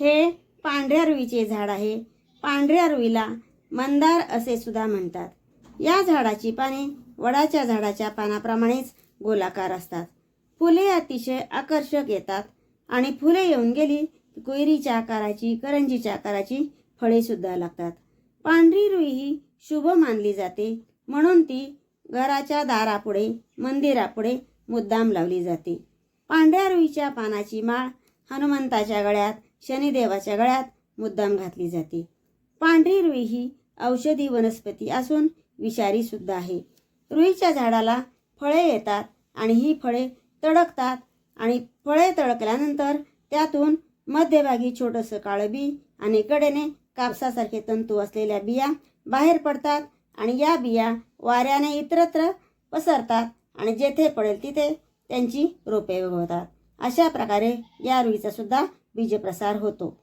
हे पांढऱ्या रुईचे झाड आहे. पांढऱ्या रुईला मंदार असे सुद्धा म्हणतात. या झाडाची पाने वडाच्या झाडाच्या पानाप्रमाणेच गोलाकार असतात. फुले अतिशय आकर्षक येतात आणि फुले येऊन गेली कोयरीच्या आकाराची करंजीच्या आकाराची फळे सुद्धा लागतात. पांढरी रुई ही शुभ मानली जाते. म्हणून ती घराच्या दारापुढे मंदिरापुढे मुद्दाम लावली जाते. पांढऱ्या रुईच्या पानाची माळ हनुमंताच्या गळ्यात शनिदेवाच्या गळ्यात मुद्दाम घातली जाते. पांढरी रुई ही औषधी वनस्पती असून विषारी सुद्धा आहे. रुईच्या झाडाला फळे येतात आणि ही फळे तडकतात आणि फळे तडकल्यानंतर त्यातून मध्यभागी छोटंसं काळं बी आणि कडेने कापसासारखे तंतू असलेल्या बिया बाहेर पडतात आणि या बिया वाऱ्याने इतरत्र पसरतात आणि जेथे पडेल तिथे त्यांची रोपे उगवतात. अशा प्रकारे या रुईचा सुद्धा बीजप्रसार होतो.